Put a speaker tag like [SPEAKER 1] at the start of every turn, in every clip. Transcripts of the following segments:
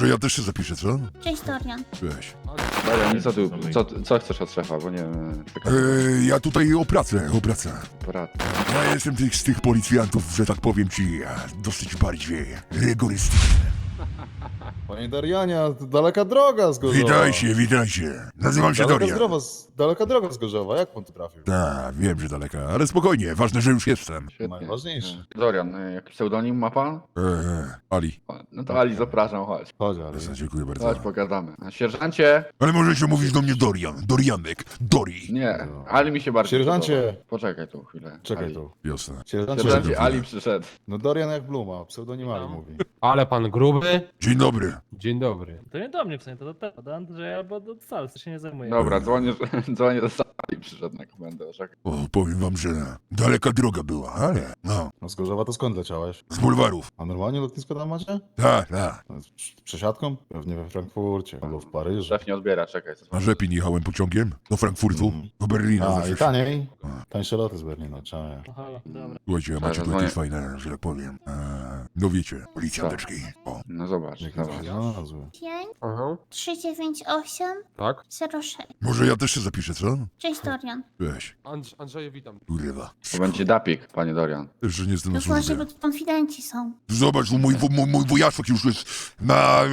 [SPEAKER 1] Może ja też się zapiszę, co?
[SPEAKER 2] Cześć Dorian.
[SPEAKER 1] Cześć.
[SPEAKER 3] Dorian, co tu, co, co chcesz od szefa, bo nie wiem, taka
[SPEAKER 1] E, ja tutaj o pracę, o pracę.
[SPEAKER 3] porad.
[SPEAKER 1] Ja jestem tych, z tych policjantów, że tak powiem ci, e, dosyć bardziej rygorystyczny.
[SPEAKER 4] Panie Darianie, to daleka droga z Gorzowa.
[SPEAKER 1] Witajcie, witajcie. Nazywam się
[SPEAKER 4] daleka
[SPEAKER 1] Dorian.
[SPEAKER 4] Droga, z- daleka droga z Gorzowa, jak pan tu trafił?
[SPEAKER 1] Tak, wiem, że daleka, ale spokojnie, ważne, że już jestem.
[SPEAKER 3] Świetnie.
[SPEAKER 4] Najważniejsze.
[SPEAKER 3] Dorian, y, jaki pseudonim ma pan?
[SPEAKER 1] E, Ali.
[SPEAKER 3] O, No to Ali, zapraszam, chodź.
[SPEAKER 4] Chodź, ale...
[SPEAKER 1] Jasne, dziękuję bardzo.
[SPEAKER 3] Chodź, pogadamy. A Sierżancie!
[SPEAKER 1] Ale możecie mówić do mnie Dorian, Dorianek, Dori.
[SPEAKER 3] Nie, Ali mi się bardziej
[SPEAKER 4] Sierżancie!
[SPEAKER 3] podoba. Poczekaj tu chwilę.
[SPEAKER 4] Czekaj
[SPEAKER 3] Ali.
[SPEAKER 4] tu.
[SPEAKER 1] Jasne.
[SPEAKER 4] Sierżancie,
[SPEAKER 3] Sierżancie. Ali przyszedł.
[SPEAKER 4] no Dorian jak Bluma, pseudonim Ali mówi.
[SPEAKER 5] Ale pan gruby?
[SPEAKER 1] Dzień dobry.
[SPEAKER 5] Dzień dobry.
[SPEAKER 6] To nie do mnie w sumie, to do tego, do Andrzeja albo do Salsy się nie zajmuje.
[SPEAKER 3] Dobra, dzwonię, dzwonię do Ali przyszedł na komendę.
[SPEAKER 1] O, powiem wam, że daleka droga była, ale no,
[SPEAKER 4] No z Gorzowa to skąd leciałeś?
[SPEAKER 1] z bulwarów.
[SPEAKER 4] A normalnie lotnisko tam macie?
[SPEAKER 1] Tak, tak.
[SPEAKER 4] Z przesiadką? Pewnie we Frankfurcie albo w Paryżu.
[SPEAKER 3] Szef nie odbiera, czekaj. co-
[SPEAKER 1] Na Rzepin jechałem pociągiem do Frankfurtu,
[SPEAKER 4] Mhm.
[SPEAKER 1] do Berlina
[SPEAKER 4] A,
[SPEAKER 1] zawsze.
[SPEAKER 4] i taniej? Tańsze loty z Berlina, czaję.
[SPEAKER 6] No halo, dobra.
[SPEAKER 1] Słuchajcie, macie tu jakieś fajne, że tak powiem, e, no wiecie, policjanteczki. O,
[SPEAKER 3] No zobacz, zobacz.
[SPEAKER 4] Znalazły.
[SPEAKER 2] 5
[SPEAKER 5] Aha.
[SPEAKER 2] 398
[SPEAKER 5] Tak?
[SPEAKER 2] 06.
[SPEAKER 1] może ja też się zapiszę, co?
[SPEAKER 2] Cześć Dorian.
[SPEAKER 1] Cześć,
[SPEAKER 5] Andrz Andrzeju, witam.
[SPEAKER 1] kurwa.
[SPEAKER 3] To będzie dapik, panie Dorian.
[SPEAKER 1] Też, że nie jestem
[SPEAKER 2] To
[SPEAKER 1] na
[SPEAKER 2] właśnie,
[SPEAKER 1] służbie.
[SPEAKER 2] bo tu konfidenci są.
[SPEAKER 1] Zobacz, mój, mój, mój wujaszek już jest na e,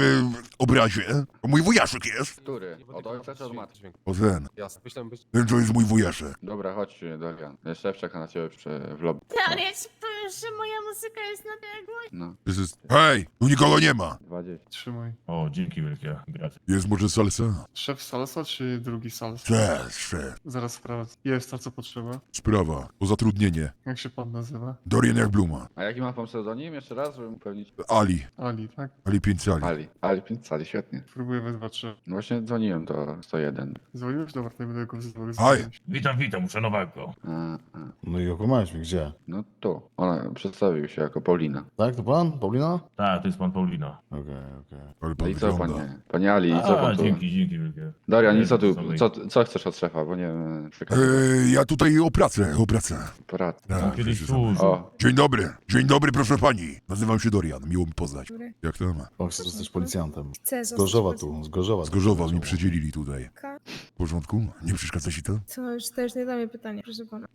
[SPEAKER 1] obrazie. To mój wujaszek jest.
[SPEAKER 3] Który? Od ojca czy od matki?
[SPEAKER 1] O ten,
[SPEAKER 5] Jasne, myślałem być...
[SPEAKER 1] ten to jest mój wujaszek.
[SPEAKER 3] Dobra, chodź Dorian. Szef czeka na ciebie przy, w lobby.
[SPEAKER 2] Ja ci powiem, że moja muzyka jest na biegłość.
[SPEAKER 3] No,
[SPEAKER 1] This is... Hej, tu nikogo nie ma.
[SPEAKER 3] 20.
[SPEAKER 7] Trzymaj.
[SPEAKER 8] O, dzięki wielkie, gracie.
[SPEAKER 1] Jest może salsa?
[SPEAKER 7] Szef salsa czy drugi salsa?
[SPEAKER 1] Cześć, szef.
[SPEAKER 7] Zaraz sprawdzę. Jest to, co potrzeba.
[SPEAKER 1] Sprawa, o zatrudnienie.
[SPEAKER 7] Jak się pan nazywa?
[SPEAKER 1] Dorian jak Bluma.
[SPEAKER 3] A jaki ma pan pseudonim? Jeszcze raz, żeby upewnić.
[SPEAKER 1] Ali,
[SPEAKER 7] Ali, tak?
[SPEAKER 1] Ali Pincali.
[SPEAKER 3] Ali. Ali Pincali, świetnie.
[SPEAKER 7] Próbuję we 2 3.
[SPEAKER 3] No właśnie dzwoniłem do 101.
[SPEAKER 7] Dzwoniłeś? Dobra, to nie będę go wzywał.
[SPEAKER 1] Aj.
[SPEAKER 8] Witam, witam, uszanowego.
[SPEAKER 3] A, a.
[SPEAKER 4] No i okłamałeś mnie, gdzie?
[SPEAKER 3] No tu. Ona przedstawił się jako Paulina.
[SPEAKER 4] Tak, to pan? Paulina?
[SPEAKER 8] Tak, to jest pan Paulina.
[SPEAKER 4] Okej, okej.
[SPEAKER 1] Ale
[SPEAKER 3] No
[SPEAKER 1] pan
[SPEAKER 3] i co
[SPEAKER 1] wygląda.
[SPEAKER 3] panie? Panie Ali, i co
[SPEAKER 8] A,
[SPEAKER 3] pan tu?
[SPEAKER 8] dzięki, dzięki wielkie.
[SPEAKER 3] Dorian, i
[SPEAKER 8] Nie,
[SPEAKER 3] co tu?
[SPEAKER 8] samej-
[SPEAKER 3] Co, co chcesz od szefa? Bo nie wiem.
[SPEAKER 1] E, ja tutaj o pracę, o pracę.
[SPEAKER 3] Porad.
[SPEAKER 1] Tak,
[SPEAKER 8] kiedyś służył.
[SPEAKER 3] O,
[SPEAKER 1] Dzień dobry, dzień dobry proszę pani. Nazywam się Dorian, miło mi poznać. Jak tam?
[SPEAKER 4] Pan chce zostać policjantem.
[SPEAKER 9] Chcę
[SPEAKER 4] Z
[SPEAKER 9] zostać
[SPEAKER 4] Gorzowa tu, z Gorzowa.
[SPEAKER 1] Z Gorzowa mi przydzielili tutaj. W porządku? Nie przeszkadza ci to?
[SPEAKER 9] To już też nie dla mnie pytanie, proszę pana.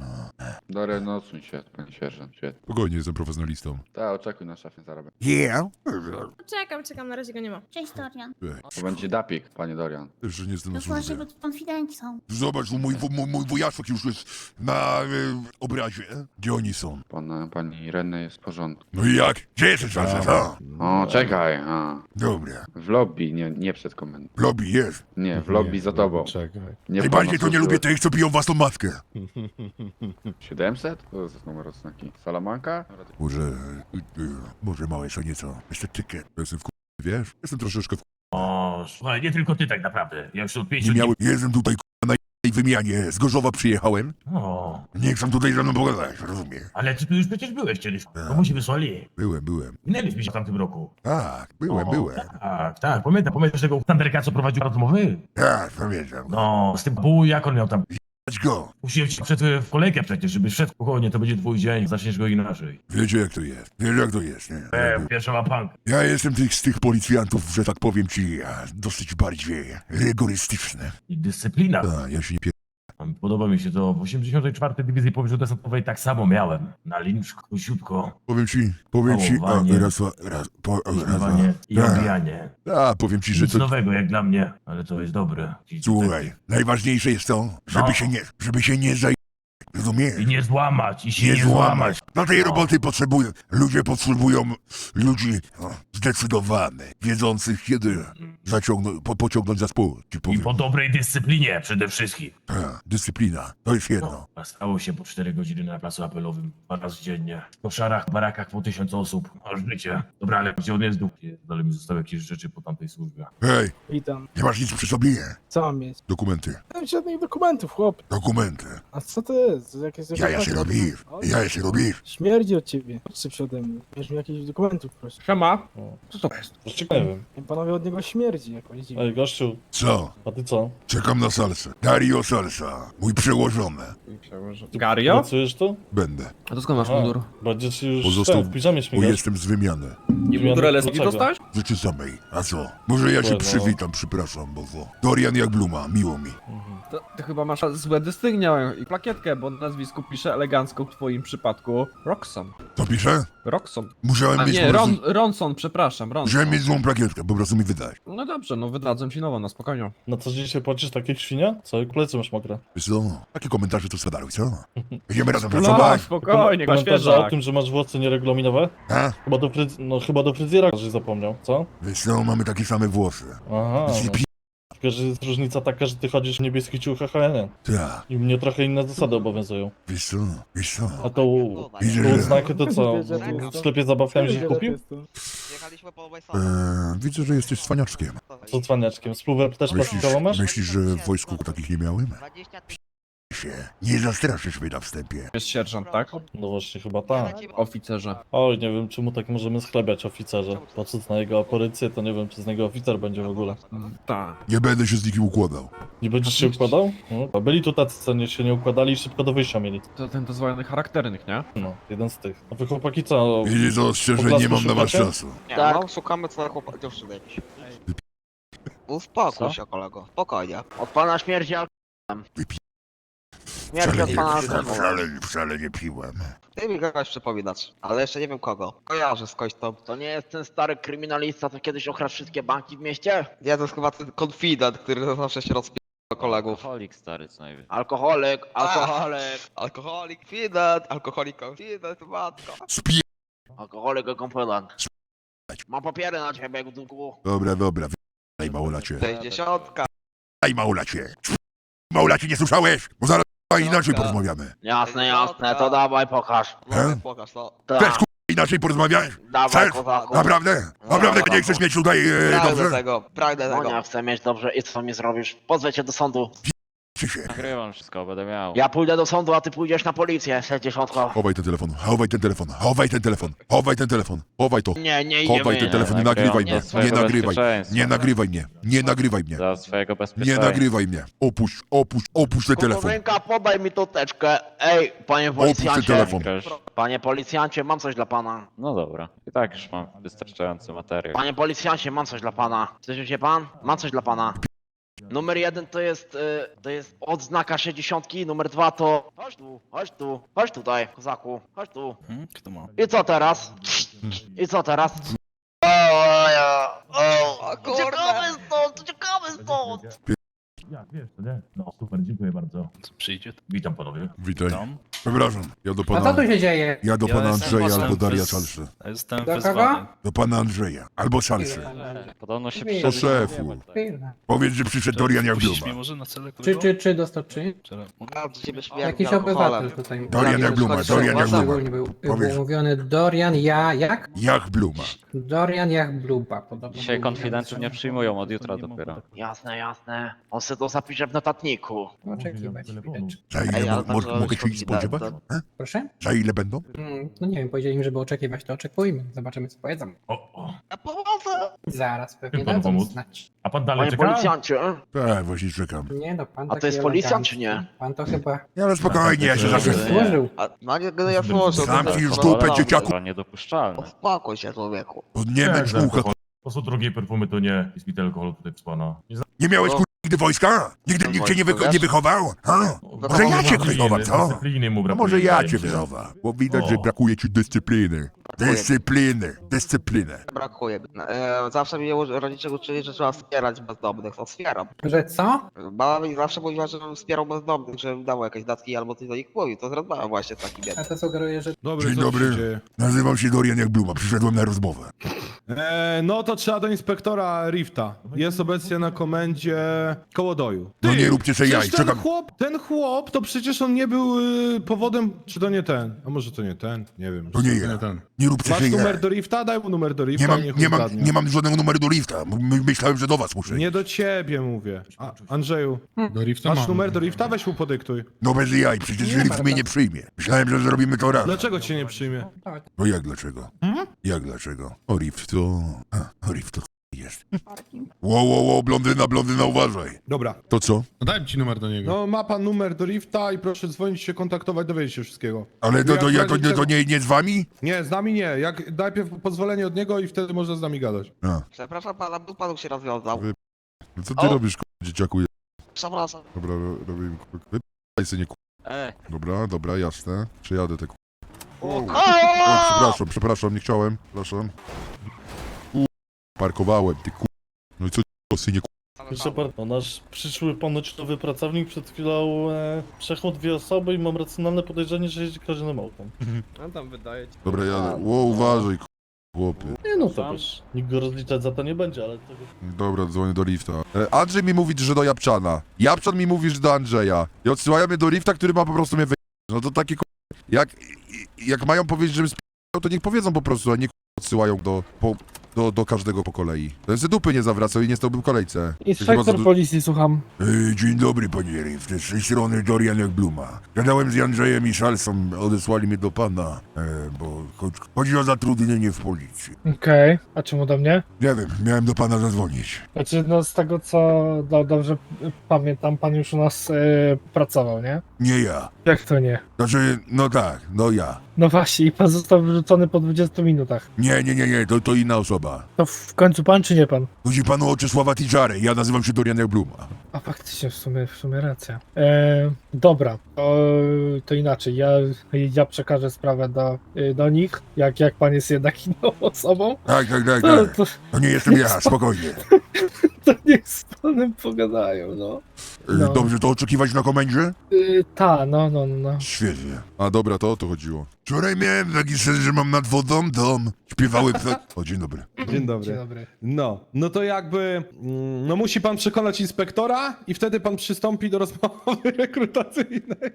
[SPEAKER 3] Dorian, no odsuń się, panie sierżant. Świetnie.
[SPEAKER 1] Spokojnie, jestem profesjonalistą.
[SPEAKER 3] Tak, oczekuj na szefie zarobę.
[SPEAKER 1] Yeah?
[SPEAKER 9] Czekam, czekam, na razie go nie ma.
[SPEAKER 2] Cześć Dorian.
[SPEAKER 3] To będzie dapik, panie Dorian.
[SPEAKER 1] Że nie jestem na służbie.
[SPEAKER 2] konfidenci są.
[SPEAKER 1] Zobacz, mój, mój, mój wujaszek już jest na e, obrazie. Gdzie oni są?
[SPEAKER 3] Pan, pani Renny jest w porządku.
[SPEAKER 1] No i jak? Gdzie jesteś, facet? a?
[SPEAKER 3] O, czekaj. A.
[SPEAKER 1] Dobra.
[SPEAKER 3] W lobby, nie, nie przed komendą.
[SPEAKER 1] W Lobby jest.
[SPEAKER 3] Nie, w lobby za tobą.
[SPEAKER 4] Czekaj.
[SPEAKER 3] Nie
[SPEAKER 1] Najbardziej to nie lubię tych, co piją własną matkę.
[SPEAKER 3] 700? To jest numer odznaki. Salamanka?
[SPEAKER 1] Może, y, y, może małe co nieco. Estetykę. Jestem w wiesz? Jestem troszeczkę w
[SPEAKER 8] O, słuchaj, nie tylko ty tak naprawdę. Ja już od pięciu
[SPEAKER 1] Nie
[SPEAKER 8] dni...
[SPEAKER 1] miałem, jestem tutaj na jej wymianie. Z Gorzowa przyjechałem.
[SPEAKER 8] O,
[SPEAKER 1] Nie chcę tutaj ze mną pogadać, rozumiem.
[SPEAKER 8] ale ty tu już przecież byłeś kiedyś. Komu się wysłali?
[SPEAKER 1] Byłem, byłem.
[SPEAKER 8] Minęliśmy się w tamtym roku.
[SPEAKER 1] Tak, byłem,
[SPEAKER 8] o,
[SPEAKER 1] byłem.
[SPEAKER 8] Tak, tak, pamiętam. Pamiętasz tego Tanderka, co prowadził rozmowy?
[SPEAKER 1] Tak, pamiętam.
[SPEAKER 8] No, z tym pół, jak on miał tam...
[SPEAKER 1] Chodź go.
[SPEAKER 8] Musiałem ci przed w kolejkę przecież, żeby wszedł spokojnie, to będzie twój dzień, zaczniesz go inaczej.
[SPEAKER 1] Wiecie jak to jest. Wiecie jak to jest, nie?
[SPEAKER 8] E, pierwsza łapanka.
[SPEAKER 1] Ja jestem tych, z tych policjantów, że tak powiem ci, a, dosyć bardziej rygorystyczny.
[SPEAKER 8] I dyscyplina.
[SPEAKER 1] A, ja się nie pier...
[SPEAKER 8] Podoba mi się to. W 84. Dywizji Powierzchowno-Desantowej tak samo miałem. Na lincz, króciutko,
[SPEAKER 1] Powiem ci, powiem ci, a,
[SPEAKER 8] Całowanie.
[SPEAKER 1] raz, raz, po, raz,
[SPEAKER 8] uznawanie i obijanie.
[SPEAKER 1] A, powiem ci, że
[SPEAKER 8] Nic
[SPEAKER 1] to...
[SPEAKER 8] nowego jak dla mnie, ale to jest dobre. Ci-
[SPEAKER 1] Słuchaj, najważniejsze jest to, żeby
[SPEAKER 8] No.
[SPEAKER 1] się nie, żeby się nie zaj... Rozumiesz?
[SPEAKER 8] I nie złamać, i się
[SPEAKER 1] nie
[SPEAKER 8] nie,
[SPEAKER 1] złamać. Do tej
[SPEAKER 8] No.
[SPEAKER 1] roboty potrzebują, ludzie potrzebują ludzi o, zdecydowanych, wiedzących kiedy zaciągnąć, po, pociągnąć za spód. Ci
[SPEAKER 8] I
[SPEAKER 1] powiem.
[SPEAKER 8] po dobrej dyscyplinie przede wszystkim.
[SPEAKER 1] A, dyscyplina, to jest jedno.
[SPEAKER 8] A stało się po 4 godziny na placu apelowym, dwa razy dziennie. W koszarach, barakach po tysiąc osób. Aż życie. Dobra, ale gdzie on jest? Dupie. Ale mi zostały jakieś rzeczy po tamtej służbie.
[SPEAKER 1] Hej,
[SPEAKER 6] Witam.
[SPEAKER 1] nie masz nic przy sobie?
[SPEAKER 6] Co mam mieć?
[SPEAKER 1] Dokumenty,
[SPEAKER 6] Nie mam żadnych dokumentów, chłop.
[SPEAKER 1] dokumenty.
[SPEAKER 6] A co to jest? To Jakieś
[SPEAKER 1] Ja, ja się robisz, ja się robisz.
[SPEAKER 6] Śmierdzi od ciebie. Się ode mnie. Bierz mi jakichś dokumentów, proszę. Siema. Co to jest?
[SPEAKER 10] Dlaczego nie wiem?
[SPEAKER 6] Panowie od niego śmierdzi. jakąś dziwną.
[SPEAKER 4] Ej, gościu,
[SPEAKER 1] Co?
[SPEAKER 4] a ty co?
[SPEAKER 1] Czekam na salsę. Dario Salsa, mój przełożony.
[SPEAKER 10] Gario?
[SPEAKER 4] Pracujesz tu?
[SPEAKER 1] Będę,
[SPEAKER 10] A to skąd masz mundur?
[SPEAKER 4] Będziesz już
[SPEAKER 1] Pozostał-
[SPEAKER 4] ten, w piżamie
[SPEAKER 1] bo jestem z wymiany.
[SPEAKER 10] I mundur LSP
[SPEAKER 4] Dlaczego?
[SPEAKER 10] dostałeś?
[SPEAKER 1] Rzeczy samej. A co? Może ja się
[SPEAKER 4] No.
[SPEAKER 1] przywitam, przepraszam, bo to... Dorian jak Bluma, miło mi.
[SPEAKER 10] To, ty chyba masz złe dystygnia i plakietkę, bo na nazwisku pisze elegancko w twoim przypadku Roxon.
[SPEAKER 1] Co pisze?
[SPEAKER 10] Roxon.
[SPEAKER 1] Musiałem
[SPEAKER 10] A
[SPEAKER 1] mieć
[SPEAKER 10] nie,
[SPEAKER 1] po
[SPEAKER 10] Ron. Ronson, przepraszam, Ronson.
[SPEAKER 1] Musiałem mieć złą plakietkę, po prostu mi wydać.
[SPEAKER 10] No dobrze, no wydadzą ci nową, na spokojnie.
[SPEAKER 4] Na co dzisiaj płacisz takie świnia? Co, jak plecy masz mokre?
[SPEAKER 1] Wiesz co? Takie komentarze to spadały, co? Będziemy razem
[SPEAKER 10] No,
[SPEAKER 1] pracować.
[SPEAKER 10] spokojnie,
[SPEAKER 4] Komentarze o
[SPEAKER 10] świeżak.
[SPEAKER 4] tym, że masz włosy nieregulaminowe?
[SPEAKER 1] A?
[SPEAKER 4] Chyba do, fryz... no, chyba do fryzjera żeś zapomniał, co?
[SPEAKER 1] Wiesz co? Mamy takie same włosy.
[SPEAKER 4] Aha, no.
[SPEAKER 1] pi...
[SPEAKER 4] tylko że jest różnica taka, że ty chodzisz w niebieskich ciuchach, a ja nie.
[SPEAKER 1] Ta.
[SPEAKER 4] I mnie trochę inne zasady obowiązują.
[SPEAKER 1] Wiesz co? Wiesz co?
[SPEAKER 4] A to
[SPEAKER 1] Widzę,
[SPEAKER 4] tą
[SPEAKER 1] że...
[SPEAKER 4] odznakę to co? W sklepie zabawkami się kupił?
[SPEAKER 1] Eee, widzę, że jesteś cwaniaczkiem.
[SPEAKER 4] Co cwaniaczkiem? Spluwę też
[SPEAKER 1] Myślisz,
[SPEAKER 4] plastikową masz?
[SPEAKER 1] myślisz, że w wojsku takich nie miałem? Się. Nie zastraszysz mnie na wstępie.
[SPEAKER 10] Jest sierżant, tak?
[SPEAKER 4] No właśnie, chyba tak.
[SPEAKER 10] Oficerze.
[SPEAKER 4] Oj, nie wiem czemu tak możemy schlebiać oficerze. Patrząc na jego aparycję, to nie wiem czy z niego oficer będzie w ogóle.
[SPEAKER 10] Tak.
[SPEAKER 1] Nie będę się z nikim układał.
[SPEAKER 4] Nie będziesz się układał? No, a byli tu tacy, co nie, się nie układali i szybko do wyjścia mieli.
[SPEAKER 10] To ten dozwolony charakternych, nie?
[SPEAKER 4] No, jeden z tych. A wy chłopaki co?
[SPEAKER 1] Wiecie co? Szczerze, nie mam na was
[SPEAKER 4] szukacie?
[SPEAKER 1] czasu.
[SPEAKER 11] Nie,
[SPEAKER 12] Tak.
[SPEAKER 11] no szukamy co chłopak dziewczyny jakiś. Uspokój
[SPEAKER 4] Co?
[SPEAKER 11] się kolego, spokojnie.
[SPEAKER 12] Od pana śmierdzi al...
[SPEAKER 1] Wypi-
[SPEAKER 12] Śmierdzi
[SPEAKER 1] Wcale
[SPEAKER 12] od
[SPEAKER 1] nie,
[SPEAKER 12] pana
[SPEAKER 1] wcale,
[SPEAKER 12] alkoholu.
[SPEAKER 1] wcale, wcale nie piłem.
[SPEAKER 11] Ty mi kogoś przypominać, ale jeszcze nie wiem kogo. Kojarzę skądś to.
[SPEAKER 12] To nie jest ten stary kryminalista, co kiedyś okradł wszystkie banki w mieście?
[SPEAKER 11] Ja to jest chyba ten konfident, który zawsze się rozpija do kolegów.
[SPEAKER 3] Alkoholik stary co najwyżej.
[SPEAKER 12] Alkoholik, alkoholik,
[SPEAKER 11] Alkoholik, konfident, alkoholik, konfident, matko.
[SPEAKER 1] Spij...
[SPEAKER 12] alkoholik, komponent. Mam papiery na ciebie, gdunku.
[SPEAKER 1] Dobra, dobra. Daj małolacie.
[SPEAKER 11] Sześćdziesiątka.
[SPEAKER 1] Daj małolacie. Małolacie, nie słyszałeś? Bo zaraz inaczej porozmawiamy.
[SPEAKER 12] Jasne, jasne, to dawaj pokaż.
[SPEAKER 1] He?
[SPEAKER 11] No, pokaż no.
[SPEAKER 1] Też
[SPEAKER 12] Tak,
[SPEAKER 1] ku... inaczej porozmawiać?
[SPEAKER 12] dawaj
[SPEAKER 1] Chcesz?
[SPEAKER 12] kozaku.
[SPEAKER 1] Naprawdę? Naprawdę nie chcesz mieć tutaj e,
[SPEAKER 11] Pragnę
[SPEAKER 1] dobrze?
[SPEAKER 11] tego, pragnę
[SPEAKER 12] No
[SPEAKER 11] tego.
[SPEAKER 12] nie chcę mieć dobrze i co mi zrobisz? Pozwę cię do sądu.
[SPEAKER 1] Czy się?
[SPEAKER 3] Nagrywam wszystko, będę miał.
[SPEAKER 12] Ja pójdę do sądu, a ty pójdziesz na policję, 60.
[SPEAKER 1] Chowaj ten telefon, chowaj ten telefon, chowaj ten telefon, chowaj ten telefon, chowaj to.
[SPEAKER 12] Nie, nie idziemy.
[SPEAKER 1] Chowaj ten telefon, nie nagrywaj mnie, nie
[SPEAKER 3] swojego
[SPEAKER 1] nagrywaj,
[SPEAKER 3] bezpieczeństwa.
[SPEAKER 1] nie nagrywaj mnie, nie nagrywaj mnie,
[SPEAKER 3] Za swojego
[SPEAKER 1] nie
[SPEAKER 3] bezpieczeństwa.
[SPEAKER 1] nagrywaj mnie. Opuść, opuść, opuść ten telefon.
[SPEAKER 12] Ręka, podaj mi tą teczkę. Ej, panie
[SPEAKER 1] Opuść ten
[SPEAKER 12] policjancie.
[SPEAKER 1] telefon.
[SPEAKER 3] Grasz?
[SPEAKER 12] Panie policjancie, mam coś dla pana.
[SPEAKER 3] No dobra. I tak już mam wystarczający materiał.
[SPEAKER 12] Panie policjancie, mam coś dla pana. Słyszy się pan? Mam coś dla pana. Numer jeden to jest, y, to jest odznaka 60, numer dwa to... Chodź tu, chodź tu, chodź tutaj, kozaku, chodź tu.
[SPEAKER 10] Kto ma?
[SPEAKER 12] I co teraz? I co teraz? O, ja, o, stąd, uciekamy stąd!
[SPEAKER 8] Ja, wiesz, to nie? No, super, dziękuję bardzo.
[SPEAKER 10] Przyjdzie.
[SPEAKER 8] Witam panowie.
[SPEAKER 1] Witaj. Przepraszam, ja do
[SPEAKER 6] A co
[SPEAKER 1] pana,
[SPEAKER 6] tu się dzieje?
[SPEAKER 1] ja do
[SPEAKER 10] Ja
[SPEAKER 1] pana
[SPEAKER 10] jestem
[SPEAKER 1] Andrzeja
[SPEAKER 10] posłem
[SPEAKER 1] albo Daria
[SPEAKER 10] przez-
[SPEAKER 1] Salsy.
[SPEAKER 10] Jestem
[SPEAKER 6] Do kogo?
[SPEAKER 1] Do pana Andrzeja albo Salsy.
[SPEAKER 3] Podobno się
[SPEAKER 6] Po
[SPEAKER 3] przyszedł.
[SPEAKER 1] szefu. Powiedz, że przyszedł Dorian jak Bluma.
[SPEAKER 10] może na cele
[SPEAKER 6] Czy, czy, czy dostarczy?
[SPEAKER 11] Bardzo ciebie śmierdzi
[SPEAKER 6] Jakiś obywatel tutaj.
[SPEAKER 1] Dorian jak Bluma, Dorian jak Bluma.
[SPEAKER 6] Był, mówiony Dorian ja, jak?
[SPEAKER 1] Jak Bluma.
[SPEAKER 6] Dorian jak Bluba, podobno.
[SPEAKER 3] Dzisiaj
[SPEAKER 6] był
[SPEAKER 3] konfidentów nie przyjmują od jutra dopiero.
[SPEAKER 12] Jasne, jasne. On se to zapisze w notatniku.
[SPEAKER 6] Oczekiwać chwileczkę.
[SPEAKER 1] Za ile
[SPEAKER 11] Ej, ale
[SPEAKER 1] mo-
[SPEAKER 11] tam
[SPEAKER 1] mo-
[SPEAKER 11] trzeba
[SPEAKER 1] mogę się ich spodziewać?
[SPEAKER 11] konfident,
[SPEAKER 1] E?
[SPEAKER 6] Proszę?
[SPEAKER 1] Za ile będą?
[SPEAKER 6] Mm, No nie wiem, powiedzieli mi, żeby oczekiwać, to oczekujmy. Zobaczymy, co powiedzą.
[SPEAKER 8] O, o.
[SPEAKER 11] A pomoże!
[SPEAKER 6] Zaraz pewnie
[SPEAKER 8] Jak panu
[SPEAKER 6] dadzą
[SPEAKER 8] pomóc?
[SPEAKER 6] znać.
[SPEAKER 8] A pan dalej
[SPEAKER 12] Panie
[SPEAKER 8] czeka?
[SPEAKER 12] policjancie,
[SPEAKER 1] Tak, właśnie czekam.
[SPEAKER 6] Nie no, pan
[SPEAKER 12] A to
[SPEAKER 6] taki
[SPEAKER 12] jest policjant, czy nie?
[SPEAKER 6] Pan to chyba
[SPEAKER 1] Nie, ale spokojnie, ja się zawsze...
[SPEAKER 6] służył.
[SPEAKER 11] A, no nie, no ja służę.
[SPEAKER 1] Sam ci już dupę,
[SPEAKER 11] no,
[SPEAKER 1] dzieciaku.
[SPEAKER 3] To niedopuszczalne.
[SPEAKER 11] Uspokój się człowieku.
[SPEAKER 1] To nie męcz mucha.
[SPEAKER 8] Po prostu drugiej perfumy to nie. Jest mi alkoholu tutaj pana. Nie.
[SPEAKER 1] Nie miałeś
[SPEAKER 11] No.
[SPEAKER 1] kur... nigdy wojska? Nigdy nikt cię nie, wy... nie wychował? Ha? Może ja cię wychowam, co?
[SPEAKER 8] Dyscypliny mu
[SPEAKER 1] No
[SPEAKER 8] brakuje,
[SPEAKER 1] może ja
[SPEAKER 8] wydaje
[SPEAKER 1] cię
[SPEAKER 8] mi się.
[SPEAKER 1] wychowam. Bo widać, że
[SPEAKER 8] O.
[SPEAKER 1] brakuje ci dyscypliny. Dyscypliny. Dyscypliny.
[SPEAKER 11] Brakuje. E, zawsze mnie u- rodzice uczyli, że trzeba wspierać bezdomnych. To wspieram.
[SPEAKER 6] Że co?
[SPEAKER 11] Mama mi zawsze mówiła, żebym wspierał bezdomnych, żebym dał jakieś datki albo coś do nich mówił. To zrobiłem właśnie taki bied.
[SPEAKER 6] A to sugeruje, że
[SPEAKER 5] Dobry,
[SPEAKER 1] Dzień
[SPEAKER 5] co tu
[SPEAKER 1] dobry.
[SPEAKER 5] się dzieje?
[SPEAKER 1] Nazywam się Dorian jak Bluma. Przyszedłem na rozmowę.
[SPEAKER 5] E, no to trzeba do inspektora Rifta. Jest obecnie na komendzie Kołodoju.
[SPEAKER 1] No nie róbcie se jaj,
[SPEAKER 5] Przecież ten
[SPEAKER 1] czekam.
[SPEAKER 5] chłop, ten chłop, to przecież on nie był y, powodem, czy to nie ten? A może to nie ten? Nie wiem.
[SPEAKER 1] To nie ja. Nie róbcie
[SPEAKER 5] Masz
[SPEAKER 1] się
[SPEAKER 5] numer do Rifta? Daj mu numer do Rifta
[SPEAKER 1] Nie mam,
[SPEAKER 5] niech
[SPEAKER 1] nie, mam, nie mam żadnego numeru do lifta. My- Myślałem, że do was muszę.
[SPEAKER 5] Nie do ciebie mówię. A, Andrzeju,
[SPEAKER 7] Do Rifta
[SPEAKER 5] masz
[SPEAKER 7] mam.
[SPEAKER 5] numer do Rifta? Weź mu podyktuj.
[SPEAKER 1] No bez jaj, przecież
[SPEAKER 6] Nie
[SPEAKER 1] lift mnie
[SPEAKER 6] tak.
[SPEAKER 1] nie przyjmie. Myślałem, że zrobimy to razem.
[SPEAKER 5] Dlaczego cię nie przyjmie?
[SPEAKER 1] No jak dlaczego? Jak dlaczego? O rift to... A, o rift to jest. Ło, ło, ło, blondyna, blondyna, uważaj.
[SPEAKER 5] Dobra.
[SPEAKER 1] To co?
[SPEAKER 8] No daj ci numer do niego.
[SPEAKER 5] No ma pan numer do Rifta i proszę dzwonić się, kontaktować, dowiedzieć się wszystkiego.
[SPEAKER 1] Ale to, to, ja, to,
[SPEAKER 5] razie
[SPEAKER 1] nie, to
[SPEAKER 5] czego-
[SPEAKER 1] nie, nie z wami?
[SPEAKER 5] Nie, z nami nie. Jak najpierw pozwolenie od niego i wtedy można z nami gadać.
[SPEAKER 1] A,
[SPEAKER 11] Przepraszam pana, był panu się rozwiązał.
[SPEAKER 1] Wy- no co ty
[SPEAKER 11] O!
[SPEAKER 1] robisz, k***a, dzieciaku? je-
[SPEAKER 11] Przepraszam.
[SPEAKER 1] Dobra, ro- robię im k***a. Wypaj synie, k***a.
[SPEAKER 12] E.
[SPEAKER 1] Dobra, dobra, jasne. Przejadę te k***a.
[SPEAKER 11] O,
[SPEAKER 1] O, przepraszam, przepraszam, nie chciałem. Przepraszam. Parkowałem, ty ku... No i co, k***a, synie, k***a?
[SPEAKER 4] Shepard, no nasz przyszły ponoć nowy pracownik przed chwilą e, dwie osoby i mam racjonalne podejrzenie, że jeździ kradzionym autem.
[SPEAKER 10] No tam wydaje ci.
[SPEAKER 1] Dobra, jadę. Ło, uważaj, k***a, chłopie.
[SPEAKER 4] Nie no to wiesz, nikt go rozliczać za to nie będzie, ale to...
[SPEAKER 1] Dobra, dzwonię do lifta. E, Andrzej mi mówi, że do Japczana. Japczan mi mówi, że do Andrzeja. I odsyłają mnie do lifta, który ma po prostu mnie wy... No to takie k***. Jak, jak mają powiedzieć, żebym sp***ał, to niech powiedzą po prostu, a nie k***, odsyłają do, po, do, do każdego po kolei. Ten se dupy nie zawracał i nie stałbym w kolejce.
[SPEAKER 6] Inspektor policji, słucham.
[SPEAKER 1] E, Dzień dobry, panie Rift. Z tej strony Dorian jak Bluma. Gadałem z Andrzejem i Szalsą, odesłali mnie do pana, e, bo chodzi, chodzi o zatrudnienie w policji.
[SPEAKER 6] Okej, a czemu do mnie?
[SPEAKER 1] Nie wiem, miałem do pana zadzwonić.
[SPEAKER 6] Znaczy, no z tego co do, dobrze pamiętam, pan już u nas e, pracował, nie?
[SPEAKER 1] Nie ja.
[SPEAKER 6] Jak to nie?
[SPEAKER 1] Znaczy, no tak, no ja.
[SPEAKER 6] No właśnie, i pan został wyrzucony po 20 minutach.
[SPEAKER 1] Nie, nie, nie, nie, to, to inna osoba.
[SPEAKER 6] To w końcu pan czy nie pan?
[SPEAKER 1] Chodzi panu o Czesława Ticzary, ja nazywam się Dorian Bluma.
[SPEAKER 6] A faktycznie, w sumie, w sumie racja. E, dobra, to, to inaczej. Ja, ja przekażę sprawę do, y, do nich, jak, jak pan jest jednak inną osobą.
[SPEAKER 1] Tak, tak, tak,
[SPEAKER 6] To,
[SPEAKER 1] tak.
[SPEAKER 6] to,
[SPEAKER 1] To nie jestem ja, spokojnie.
[SPEAKER 6] to niech z panem pogadają, no.
[SPEAKER 1] E,
[SPEAKER 6] No.
[SPEAKER 1] Dobrze to oczekiwać na komendzie?
[SPEAKER 6] Y, ta, no, no, no.
[SPEAKER 1] Świetnie. A dobra, to o to chodziło. Wczoraj miałem taki sen, że mam nad wodą dom. Śpiewały psa... O, dzień dobry.
[SPEAKER 5] Dzień dobry.
[SPEAKER 6] Dzień dobry.
[SPEAKER 5] No, no to jakby, mm, no musi pan przekonać inspektora i wtedy pan przystąpi do rozmowy rekrutacyjnej.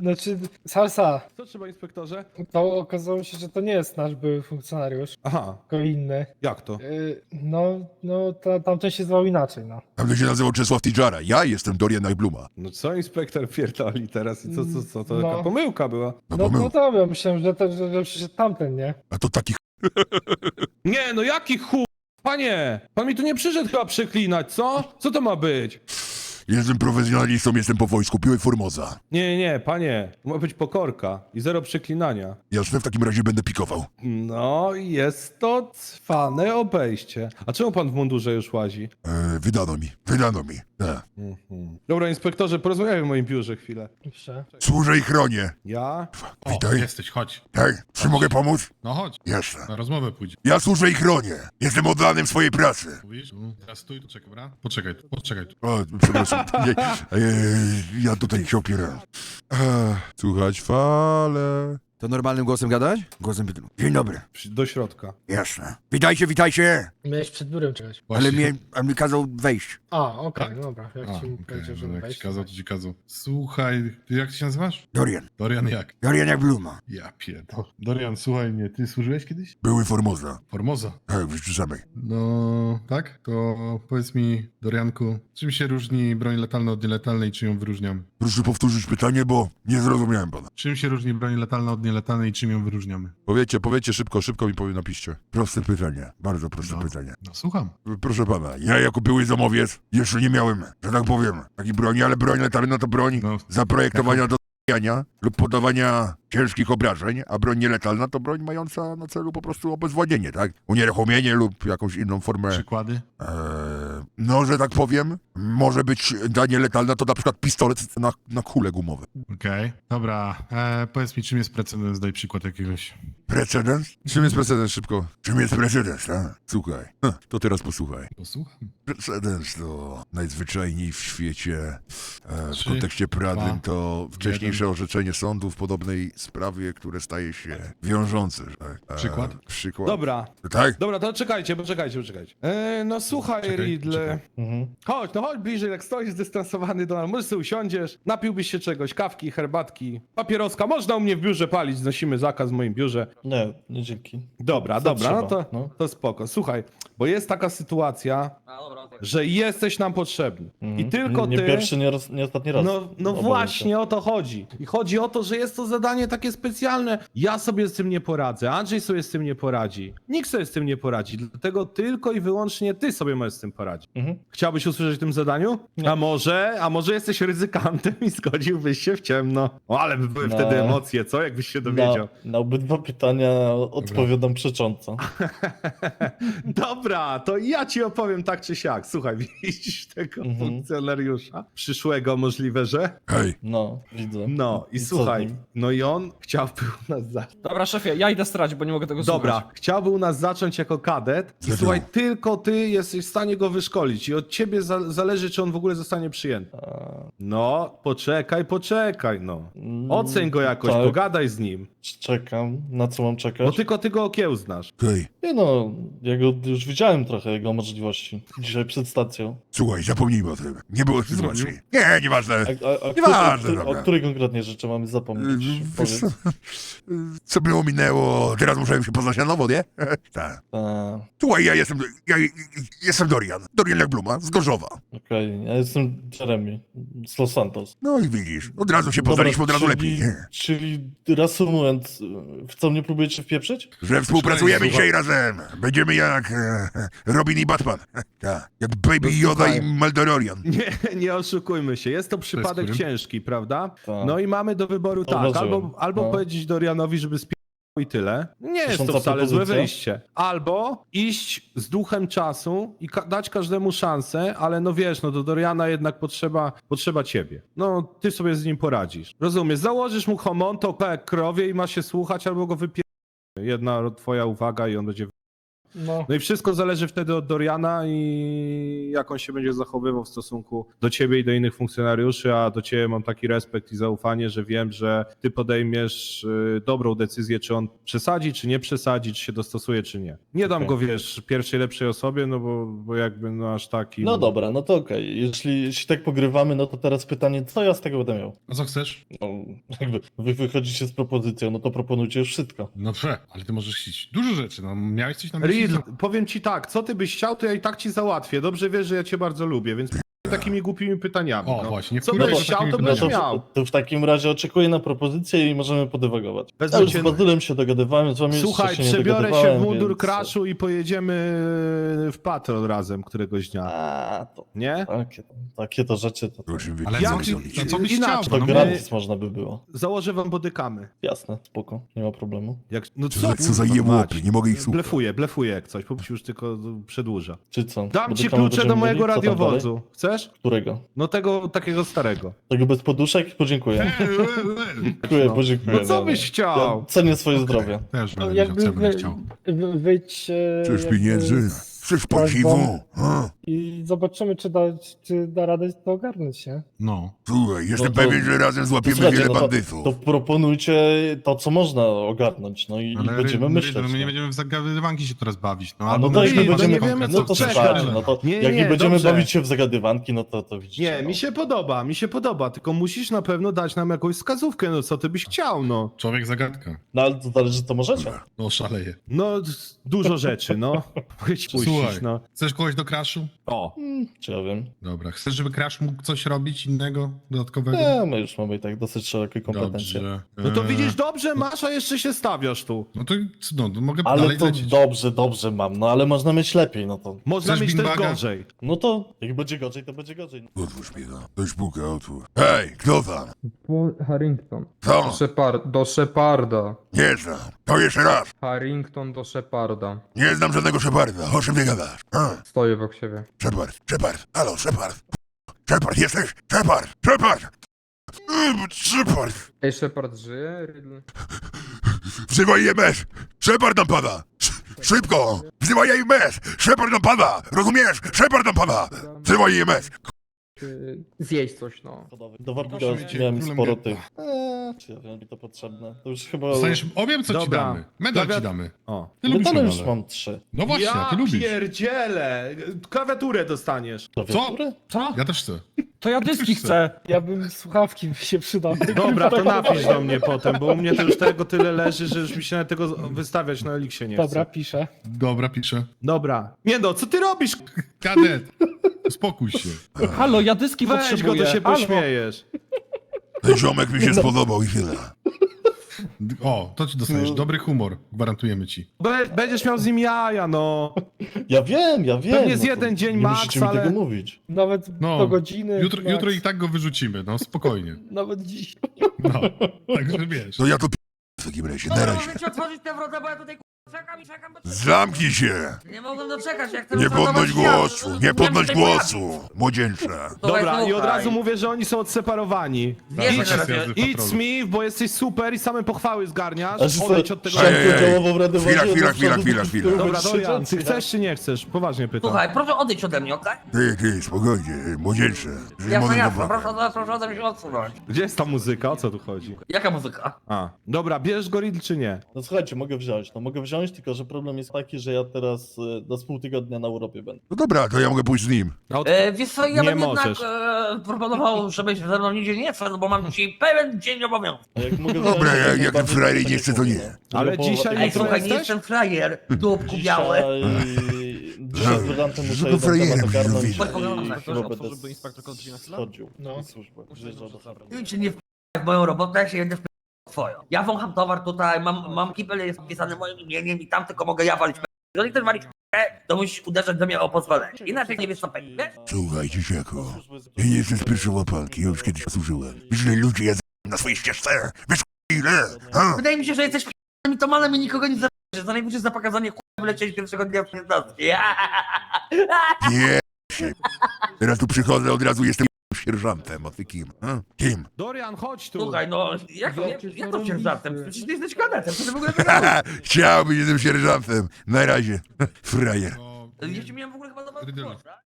[SPEAKER 6] Znaczy, Salsa,
[SPEAKER 5] Co trzeba inspektorze?
[SPEAKER 6] to okazało się, że to nie jest nasz były funkcjonariusz,
[SPEAKER 5] Aha,
[SPEAKER 6] tylko inny.
[SPEAKER 5] jak to?
[SPEAKER 6] Y, no, no, ta, tamten się zwał inaczej, no.
[SPEAKER 1] Tamten się nazywał Czesław Ticzara, ja jestem Dorian Bluma.
[SPEAKER 5] No co inspektor pierdoli teraz i co, co, co, to
[SPEAKER 6] No.
[SPEAKER 5] taka pomyłka była.
[SPEAKER 1] No,
[SPEAKER 6] No,
[SPEAKER 1] pomył.
[SPEAKER 6] no to ja myślałem, że, to, że, że przyszedł tamten, nie?
[SPEAKER 1] A to taki ch...
[SPEAKER 5] Nie, no jaki chu... Panie, pan mi tu nie przyszedł chyba przeklinać, co? Co to ma być?
[SPEAKER 1] Jestem profesjonalistą, jestem po wojsku, piłem Formoza.
[SPEAKER 5] Nie, nie, nie, panie, to ma być pokorka i zero przeklinania.
[SPEAKER 1] Jasne, w takim razie będę pikował.
[SPEAKER 5] No, jest to cwane obejście. A czemu pan w mundurze już łazi?
[SPEAKER 1] E, wydano mi, wydano mi. Tak.
[SPEAKER 5] Mhm. Dobra, inspektorze, porozmawiajmy w moim biurze chwilę.
[SPEAKER 6] Dobrze.
[SPEAKER 1] Służę i chronię.
[SPEAKER 5] Ja?
[SPEAKER 1] Witaj.
[SPEAKER 8] jesteś, chodź.
[SPEAKER 1] Tak? Czy mogę pomóc?
[SPEAKER 8] No chodź,
[SPEAKER 1] Jasne.
[SPEAKER 8] na rozmowę pójdzie.
[SPEAKER 1] Ja służę i chronię. Jestem oddanym swojej pracy.
[SPEAKER 8] Mówisz? Teraz stój, tu czekaj, dobra? Poczekaj, tu, poczekaj. tu.
[SPEAKER 1] O, przepraszam. Nie, e, ja tutaj się opieram. Ech, Słuchać fale.
[SPEAKER 13] To normalnym głosem gadać? Głosem pytania.
[SPEAKER 1] Dzień dobry.
[SPEAKER 5] Przy- Do środka.
[SPEAKER 1] Jasne. Witajcie, witajcie.
[SPEAKER 6] Miałeś przed biurem czekać.
[SPEAKER 1] Ale
[SPEAKER 8] Właśnie.
[SPEAKER 1] mnie, a mi kazał wejść.
[SPEAKER 6] A, okej, no dobra. Jak
[SPEAKER 8] A,
[SPEAKER 6] ci
[SPEAKER 8] okej,
[SPEAKER 6] powiedział, żeby
[SPEAKER 8] no jak
[SPEAKER 6] wejść,
[SPEAKER 8] ci kazał,
[SPEAKER 6] to
[SPEAKER 8] ci kazał. Słuchaj, ty jak ty się nazywasz?
[SPEAKER 1] Dorian.
[SPEAKER 8] Dorian jak?
[SPEAKER 1] Dorian jak Bluma.
[SPEAKER 8] Ja pierdol. Dorian, słuchaj mnie, ty służyłeś kiedyś?
[SPEAKER 1] Były Formoza.
[SPEAKER 8] Formoza.
[SPEAKER 1] Tak, w życiu samej.
[SPEAKER 8] No, tak? To powiedz mi, Dorianku, czym się różni broń letalna od nieletalnej, czy ją wyróżniamy?
[SPEAKER 1] Proszę powtórzyć pytanie, bo nie zrozumiałem pana.
[SPEAKER 8] Czym się różni broń letalna od nieletalnej, czym ją wyróżniamy?
[SPEAKER 1] Powiecie, powiecie szybko, szybko mi powie napiszcie. Proste pytanie, bardzo proste
[SPEAKER 8] No.
[SPEAKER 1] pytanie.
[SPEAKER 8] No, słucham.
[SPEAKER 1] Proszę pana, ja jako były zamowiec jeszcze nie miałem, że tak powiem, takiej broni, ale broń letalna to broń
[SPEAKER 8] No,
[SPEAKER 1] zaprojektowania do lub podawania ciężkich obrażeń, a broń nieletalna to broń mająca na celu po prostu obezwładnienie, tak? Unieruchomienie lub jakąś inną formę.
[SPEAKER 8] przykłady?
[SPEAKER 1] Eee, no, że tak powiem, może być ta nieletalna to na przykład pistolet na, na kule gumowe.
[SPEAKER 8] Okej, dobra. E, powiedz mi, czym jest precedens, daj przykład jakiegoś.
[SPEAKER 1] Precedens? Czym jest precedens szybko? Czym jest precedens, tak? Słuchaj, Heh, to teraz posłuchaj.
[SPEAKER 8] Posłucham.
[SPEAKER 1] Precedens to najzwyczajniej w świecie, e, w
[SPEAKER 8] Trzy,
[SPEAKER 1] kontekście prawnym
[SPEAKER 8] dwa,
[SPEAKER 1] to wcześniejsze orzeczenie sądu w podobnej sprawie, które staje się wiążące. że Tak? E,
[SPEAKER 8] Przykład?
[SPEAKER 1] Przykład.
[SPEAKER 5] Dobra,
[SPEAKER 1] Tak?
[SPEAKER 5] dobra, to czekajcie, poczekajcie, poczekajcie. E, no słuchaj,
[SPEAKER 8] Czekaj,
[SPEAKER 5] Ridley.
[SPEAKER 8] czekaj.
[SPEAKER 4] Mhm.
[SPEAKER 5] Chodź, no chodź bliżej, jak stoisz zdystansowany do nas. Może sobie usiądziesz, napiłbyś się czegoś, kawki, herbatki, papieroska. Można u mnie w biurze palić, znosimy zakaz w moim biurze.
[SPEAKER 4] Nie, nie dzięki.
[SPEAKER 5] Dobra,
[SPEAKER 4] Co
[SPEAKER 5] dobra, no
[SPEAKER 4] trzeba,
[SPEAKER 5] to,
[SPEAKER 4] no.
[SPEAKER 5] to spoko. Słuchaj, bo jest taka sytuacja, że jesteś nam potrzebny. I
[SPEAKER 4] Mhm.
[SPEAKER 5] tylko
[SPEAKER 4] nie
[SPEAKER 5] ty...
[SPEAKER 4] pierwszy, nie, raz, nie ostatni raz.
[SPEAKER 5] No, no
[SPEAKER 4] Obawiam się.
[SPEAKER 5] właśnie o to chodzi. I chodzi o to, że jest to zadanie takie specjalne. Ja sobie z tym nie poradzę, Andrzej sobie z tym nie poradzi. Nikt sobie z tym nie poradzi, dlatego tylko i wyłącznie ty sobie możesz z tym poradzić.
[SPEAKER 4] Mhm.
[SPEAKER 5] Chciałbyś usłyszeć w tym zadaniu?
[SPEAKER 4] Nie.
[SPEAKER 5] A może, a może jesteś ryzykantem i zgodziłbyś się w ciemno? O, ale by były
[SPEAKER 4] No.
[SPEAKER 5] wtedy emocje, co? Jakbyś się dowiedział.
[SPEAKER 4] Na, na obydwa pytania odpowiadam przecząco.
[SPEAKER 5] Dobra, to ja ci opowiem tak czy siak. Słuchaj, widzisz tego
[SPEAKER 4] Mhm.
[SPEAKER 5] funkcjonariusza? Przyszłego możliwe, że?
[SPEAKER 1] Hej,
[SPEAKER 4] No, widzę.
[SPEAKER 5] No i
[SPEAKER 4] z
[SPEAKER 5] słuchaj, no i on chciałby u nas zacząć.
[SPEAKER 10] Dobra, szefie, ja idę strać, bo nie mogę tego
[SPEAKER 5] Dobra,
[SPEAKER 10] słuchać.
[SPEAKER 5] chciałby u nas zacząć jako kadet i słuchaj, tylko ty jesteś w stanie go wyszkolić i od ciebie za zależy, czy on w ogóle zostanie przyjęty. No, poczekaj, poczekaj, no.
[SPEAKER 4] mm,
[SPEAKER 5] Oceń go jakoś,
[SPEAKER 4] tak,
[SPEAKER 5] pogadaj z nim.
[SPEAKER 4] Czekam. Na co mam czekać?
[SPEAKER 5] Bo tylko ty go okiełznasz.
[SPEAKER 1] hej,
[SPEAKER 4] Nie no, ja go już widziałem trochę, jego możliwości. Dzisiaj przed stacją.
[SPEAKER 1] słuchaj, zapomnijmy o tym. Nie było sytuacji. Nie, nieważne.
[SPEAKER 4] A, a, a,
[SPEAKER 1] Nieważne,
[SPEAKER 4] który, o
[SPEAKER 1] dobra.
[SPEAKER 4] której konkretnie rzeczy mamy zapomnieć? Powiedz.
[SPEAKER 1] co, było minęło, teraz muszę się poznać na nowo, nie? Tak. Słuchaj, ja jestem, ja jestem Dorian. Dorian jak Bluma, z Gorzowa.
[SPEAKER 4] Okej, ja jestem Jeremy z Los Santos.
[SPEAKER 1] No i widzisz, od razu się poznaliśmy, od razu
[SPEAKER 4] czyli,
[SPEAKER 1] lepiej.
[SPEAKER 4] Czyli reasumując, w co mnie próbujecie wpieprzyć?
[SPEAKER 1] Że współpracujemy
[SPEAKER 4] Słuchaj.
[SPEAKER 1] dzisiaj razem. Będziemy jak e, Robin i Batman. Tak, jak Baby
[SPEAKER 5] No
[SPEAKER 1] Yoda
[SPEAKER 5] słuchaj.
[SPEAKER 1] i Maldororian.
[SPEAKER 5] Nie, nie oszukujmy się, jest to przypadek ciężki, prawda?
[SPEAKER 4] Tak.
[SPEAKER 5] No i mamy do wyboru tak, albo, albo
[SPEAKER 4] No.
[SPEAKER 5] powiedzieć Dorianowi, żeby spił i tyle. Nie jest to wcale złe wyjście. Albo iść z duchem czasu i ka- dać każdemu szansę, ale no wiesz, no do Doriana jednak potrzeba, potrzeba ciebie. No, ty sobie z nim poradzisz. Rozumiesz, założysz mu homonto jak krowie i ma się słuchać, albo go wypie... Jedna twoja uwaga i on będzie
[SPEAKER 6] No,
[SPEAKER 5] no i wszystko zależy wtedy od Doriana i jak on się będzie zachowywał w stosunku do ciebie i do innych funkcjonariuszy, a do ciebie mam taki respekt i zaufanie, że wiem, że ty podejmiesz y, dobrą decyzję, czy on przesadzi, czy nie przesadzi, czy się dostosuje, czy nie. Nie dam
[SPEAKER 4] Okej.
[SPEAKER 5] go, wiesz, pierwszej lepszej osobie, no bo, bo jakby no aż taki...
[SPEAKER 4] No dobra, no to okej. Jeśli, jeśli tak pogrywamy, no to teraz pytanie, co ja z tego będę miał?
[SPEAKER 7] A co chcesz?
[SPEAKER 4] No, jakby wy wychodzicie z propozycją, no to proponujcie już wszystko.
[SPEAKER 7] No prze, ale ty możesz chcieć dużo rzeczy, no miałeś coś na myśli?
[SPEAKER 5] Riddle, powiem ci tak, co ty byś chciał, to ja i tak ci załatwię. Dobrze wiesz, że ja cię bardzo lubię, więc takimi głupimi pytaniami.
[SPEAKER 7] O,
[SPEAKER 5] no.
[SPEAKER 7] właśnie,
[SPEAKER 5] Co byś chciał, to byś
[SPEAKER 4] to,
[SPEAKER 5] miał.
[SPEAKER 4] to w takim razie oczekuję na propozycję i możemy podywagować.
[SPEAKER 5] Wezmę
[SPEAKER 4] Ja już
[SPEAKER 5] cię-
[SPEAKER 4] z Bazylem się dogadywałem, z wami
[SPEAKER 5] Słuchaj,
[SPEAKER 4] jeszcze się nie
[SPEAKER 5] przebiorę się w
[SPEAKER 4] dogadywałem,
[SPEAKER 5] mundur
[SPEAKER 4] więc-
[SPEAKER 5] crashu i pojedziemy w patrol razem któregoś dnia.
[SPEAKER 4] A, to
[SPEAKER 5] Nie?
[SPEAKER 4] takie, takie to rzeczy, to,
[SPEAKER 1] Proszę
[SPEAKER 7] Ale
[SPEAKER 5] Jak-
[SPEAKER 7] co, co byś
[SPEAKER 5] inaczej,
[SPEAKER 7] chciał?
[SPEAKER 4] to
[SPEAKER 7] No,
[SPEAKER 4] gratis można by było.
[SPEAKER 5] Założę wam bodykamy.
[SPEAKER 4] Jasne, spoko, nie ma problemu.
[SPEAKER 5] Jak, no
[SPEAKER 1] Co, za- co za
[SPEAKER 5] kurwa
[SPEAKER 1] jełopy,
[SPEAKER 5] mać.
[SPEAKER 1] nie mogę ich słuchać.
[SPEAKER 5] Blefuję, blefuję jak coś, po prostu już tylko przedłuża.
[SPEAKER 4] Czy co?
[SPEAKER 5] Dam ci klucze do
[SPEAKER 4] będziemy
[SPEAKER 5] mojego
[SPEAKER 4] mieli? Co tam
[SPEAKER 5] radiowozu.
[SPEAKER 4] dalej?
[SPEAKER 5] Chcesz?
[SPEAKER 4] Którego?
[SPEAKER 5] No tego takiego starego.
[SPEAKER 4] Tego bez poduszek? Podziękuję. Dziękuję,
[SPEAKER 5] No.
[SPEAKER 4] podziękuję.
[SPEAKER 5] No co
[SPEAKER 4] dobra.
[SPEAKER 5] byś chciał?
[SPEAKER 4] Ja cenię swoje zdrowie.
[SPEAKER 7] Też
[SPEAKER 6] no
[SPEAKER 7] będę wiedział, co będę
[SPEAKER 6] wy,
[SPEAKER 7] chciał.
[SPEAKER 6] wy, wyjdź e,
[SPEAKER 1] Chcesz
[SPEAKER 6] jakby
[SPEAKER 1] pieniędzy?
[SPEAKER 6] z
[SPEAKER 1] Chcesz
[SPEAKER 6] prośbą
[SPEAKER 1] podziwu?
[SPEAKER 6] I zobaczymy, czy da, czy da radę to ogarnąć, nie?
[SPEAKER 7] No.
[SPEAKER 1] Słuchaj, jestem
[SPEAKER 4] No to-
[SPEAKER 1] pewien, że razem
[SPEAKER 4] To
[SPEAKER 1] złapiemy
[SPEAKER 4] słuchajcie,
[SPEAKER 1] wiele
[SPEAKER 4] no to,
[SPEAKER 1] bandytów.
[SPEAKER 4] to proponujcie to, co można ogarnąć, no i, i
[SPEAKER 7] Ale
[SPEAKER 4] będziemy
[SPEAKER 7] Ry-
[SPEAKER 4] myśleć.
[SPEAKER 7] Ry- no my nie
[SPEAKER 4] no.
[SPEAKER 7] będziemy w zagadywanki się teraz bawić. No,
[SPEAKER 4] A
[SPEAKER 7] albo
[SPEAKER 4] no to
[SPEAKER 5] my- no
[SPEAKER 4] będziemy,
[SPEAKER 5] nie wiemy,
[SPEAKER 4] no
[SPEAKER 5] co
[SPEAKER 4] to
[SPEAKER 5] chcesz,
[SPEAKER 4] słuchajcie,
[SPEAKER 5] ale-
[SPEAKER 4] no to
[SPEAKER 5] Nie,
[SPEAKER 4] jak
[SPEAKER 5] nie,
[SPEAKER 4] nie będziemy
[SPEAKER 5] dobrze.
[SPEAKER 4] bawić się w zagadywanki, no to, to widzicie.
[SPEAKER 5] Nie,
[SPEAKER 4] no.
[SPEAKER 5] mi się podoba, mi się podoba, tylko musisz na pewno dać nam jakąś wskazówkę, no co ty byś chciał, no.
[SPEAKER 7] Człowiek zagadka.
[SPEAKER 4] No ale to zależy, co możecie.
[SPEAKER 7] No szaleje.
[SPEAKER 5] No, d- dużo rzeczy, no. Mogę ci puścić,
[SPEAKER 7] Słuchaj,
[SPEAKER 5] no.
[SPEAKER 7] chcesz kogoś do crashu?
[SPEAKER 5] O,
[SPEAKER 4] Hmm, Czy ja wiem?
[SPEAKER 7] Dobra. Chcesz, żeby crash mógł coś robić innego, dodatkowego?
[SPEAKER 4] Nie, my już mamy i tak dosyć szerokie kompetencje.
[SPEAKER 7] Dobrze.
[SPEAKER 5] no to
[SPEAKER 7] Eee,
[SPEAKER 5] widzisz, dobrze masz, a jeszcze się stawiasz tu.
[SPEAKER 7] No to no, to mogę
[SPEAKER 4] Ale
[SPEAKER 7] dalej
[SPEAKER 4] to
[SPEAKER 7] lecieć.
[SPEAKER 4] dobrze, dobrze mam, no ale można mieć lepiej, no to...
[SPEAKER 5] Można
[SPEAKER 7] Chcesz
[SPEAKER 5] mieć też gorzej.
[SPEAKER 4] No to, jak będzie gorzej, to będzie gorzej. No.
[SPEAKER 1] Otwórz mi to. Ktoś puka, otwórz. Hej, kto tam?
[SPEAKER 10] Harrington.
[SPEAKER 1] Co?
[SPEAKER 10] Shepard, do Sheparda.
[SPEAKER 1] Nie znam. To jeszcze raz.
[SPEAKER 10] Harrington do Sheparda.
[SPEAKER 1] Nie znam żadnego Szeparda. O czym ty gadasz? A,
[SPEAKER 10] Stoję obok siebie.
[SPEAKER 1] Shepard, Shepard. Halo, Shepard. Shepard, jesteś? Shepard, Shepard. Mm, Shepard.
[SPEAKER 10] Ej, Shepard żyje? Riddle?
[SPEAKER 1] Wzywaj EMS! Shepard nam pada! Sz- Szybko! Wzywaj EMS! Shepard nam pada! Rozumiesz? Shepard nam pada! Wzywaj EMS!
[SPEAKER 10] Zjeść coś, no.
[SPEAKER 4] Do Warbuga
[SPEAKER 7] Proszę cię,
[SPEAKER 4] miałem
[SPEAKER 7] królem
[SPEAKER 4] sporo
[SPEAKER 7] getto.
[SPEAKER 4] tych. Eee, czy ja wiem, mi to potrzebne. To już chyba...
[SPEAKER 7] Dostaniesz, obiem co ci
[SPEAKER 5] Dobra.
[SPEAKER 7] damy. Medal
[SPEAKER 5] Dobra.
[SPEAKER 7] ci damy.
[SPEAKER 5] O.
[SPEAKER 7] Ty lubisz
[SPEAKER 4] Medale już
[SPEAKER 7] medale.
[SPEAKER 4] mam trzy.
[SPEAKER 7] No właśnie,
[SPEAKER 5] ja
[SPEAKER 7] ty lubisz.
[SPEAKER 5] pierdzielę! Klawiaturę dostaniesz.
[SPEAKER 4] Klawiaturę?
[SPEAKER 10] Co?
[SPEAKER 7] Ja też chcę.
[SPEAKER 10] To ja dyski chcę.
[SPEAKER 6] Ja bym słuchawki się przydał.
[SPEAKER 5] Dobra, to napisz do mnie potem, bo u mnie to już tego tyle leży, że już mi się na tego wystawiać na Eliksie nie
[SPEAKER 6] Dobra,
[SPEAKER 5] chce.
[SPEAKER 6] piszę.
[SPEAKER 7] Dobra, piszę.
[SPEAKER 5] Dobra. Nie no, co ty robisz?
[SPEAKER 7] Kadet! Spokój się.
[SPEAKER 10] Halo, ja dyski
[SPEAKER 5] Weź go,
[SPEAKER 10] potrzebuję.
[SPEAKER 5] to się
[SPEAKER 10] Halo.
[SPEAKER 5] pośmiejesz.
[SPEAKER 1] Ten ziomek mi się spodobał i tyle.
[SPEAKER 7] O, to ci dostaniesz. Dobry humor. Gwarantujemy ci.
[SPEAKER 5] Be- Będziesz miał z nim jaja, no.
[SPEAKER 4] Ja wiem, ja wiem.
[SPEAKER 5] Pewnie z
[SPEAKER 4] no to
[SPEAKER 5] jeden dzień
[SPEAKER 4] nie
[SPEAKER 5] max,
[SPEAKER 4] musicie mi
[SPEAKER 5] ale-
[SPEAKER 4] tego mówić.
[SPEAKER 6] Nawet
[SPEAKER 7] No,
[SPEAKER 6] do godziny.
[SPEAKER 7] Jutro,
[SPEAKER 6] max.
[SPEAKER 7] jutro i tak go wyrzucimy, no spokojnie.
[SPEAKER 6] Nawet dziś.
[SPEAKER 7] No, także wiesz.
[SPEAKER 1] No ja to p... w takim razie, na razie.
[SPEAKER 14] otworzyć tę wrotę, bo ja tutaj czekam i czekam, bo
[SPEAKER 1] Zamknij się!
[SPEAKER 14] nie mogłem doczekać, jak
[SPEAKER 1] Nie podnoś głosu, nie podnoś głosu, młodzieńcze.
[SPEAKER 5] Dobra, i od razu mówię, że oni są odseparowani.
[SPEAKER 7] Wiesz,
[SPEAKER 5] Idź, idź. Smith, bo jesteś super i same pochwały zgarniasz. Odejdź od tego.
[SPEAKER 1] Ej, ej, ej. Chwila, chwila,
[SPEAKER 4] do
[SPEAKER 1] chwila, chwila, chwila.
[SPEAKER 5] Dobra, Dorian, ty chcesz czy nie chcesz? Poważnie pytam.
[SPEAKER 14] proszę odejdź ode mnie, okej?
[SPEAKER 1] Ty, ty, spokojnie, młodzieńcze. Jeżeli mogę zapłakać.
[SPEAKER 14] proszę ode mnie odsunąć.
[SPEAKER 5] Gdzie jest ta muzyka? O co tu chodzi?
[SPEAKER 14] Jaka muzyka?
[SPEAKER 5] A, dobra, bierzesz goril czy nie?
[SPEAKER 4] No słuchajcie, mogę wziąć, no mogę wziąć, tylko że problem jest taki, że ja teraz e, do z pół tygodnia na Europie będę.
[SPEAKER 1] No dobra, to ja mogę pójść z nim.
[SPEAKER 5] Od...
[SPEAKER 14] E, wiesz co, ja
[SPEAKER 5] Nie
[SPEAKER 14] bym
[SPEAKER 5] możesz.
[SPEAKER 14] jednak e, proponował, żebyś ze mną nigdzie nie szedł, bo mam dzisiaj pełen dzień obowiązków.
[SPEAKER 4] A jak mogę
[SPEAKER 1] Dobra,
[SPEAKER 4] wziąć, to
[SPEAKER 1] jak- jak
[SPEAKER 4] najbardziej
[SPEAKER 1] ten frajer
[SPEAKER 4] tak
[SPEAKER 1] nie chce, to nie.
[SPEAKER 4] no.
[SPEAKER 5] Ale
[SPEAKER 4] Druga połowa
[SPEAKER 5] dzisiaj. Ej, słuchaj, nie
[SPEAKER 14] jestem frajer, dupku biały.
[SPEAKER 4] Dzisiaj, dzisiaj z Brylantem muszę
[SPEAKER 1] Żeby frajerem
[SPEAKER 4] temat ogarnąć.
[SPEAKER 1] nie
[SPEAKER 14] Chodź, pogadamy.
[SPEAKER 4] i chyba będę
[SPEAKER 10] Otworzyłby inspektor kontroli na
[SPEAKER 4] schodził
[SPEAKER 6] No.
[SPEAKER 4] z służby. Przyjeżdżał do Safran.
[SPEAKER 14] Ty się nie w w moją robotę, ja się będę w twoją. Ja wącham towar tutaj, mam, mam kibel, jest wpisany moim imieniem i tam tylko mogę ja walić Jeżeli chcesz walić to musisz uderzać do mnie o pozwolenie. Inaczej nie wiesz co pewnie, wiesz?
[SPEAKER 1] Słuchaj, dzieciako. Ja nie jestem z pierwszej łapanki, ja już kiedyś służyłem. Wiesz, ile ludzi ja na swojej ścieżce? Wiesz, ile? Ha?
[SPEAKER 14] Wydaje mi się, że jesteś p***em i to malem i nikogo nie że za najwyższe za pokazanie ch**a wylecieć pierwszego dnia w 15.
[SPEAKER 1] Nie się. Teraz tu przychodzę, od razu jestem sierżantem, a ty kim? Kim?
[SPEAKER 5] Dorian, chodź tu.
[SPEAKER 14] Słuchaj, no, jak to, jak, jak to sierżantem? Przecież ty jesteś kadetem, co ty w ogóle
[SPEAKER 1] Haha, Chciałbyś, jestem sierżantem. Na razie. Frajer.
[SPEAKER 7] No,
[SPEAKER 14] ci miałem w ogóle chyba tak?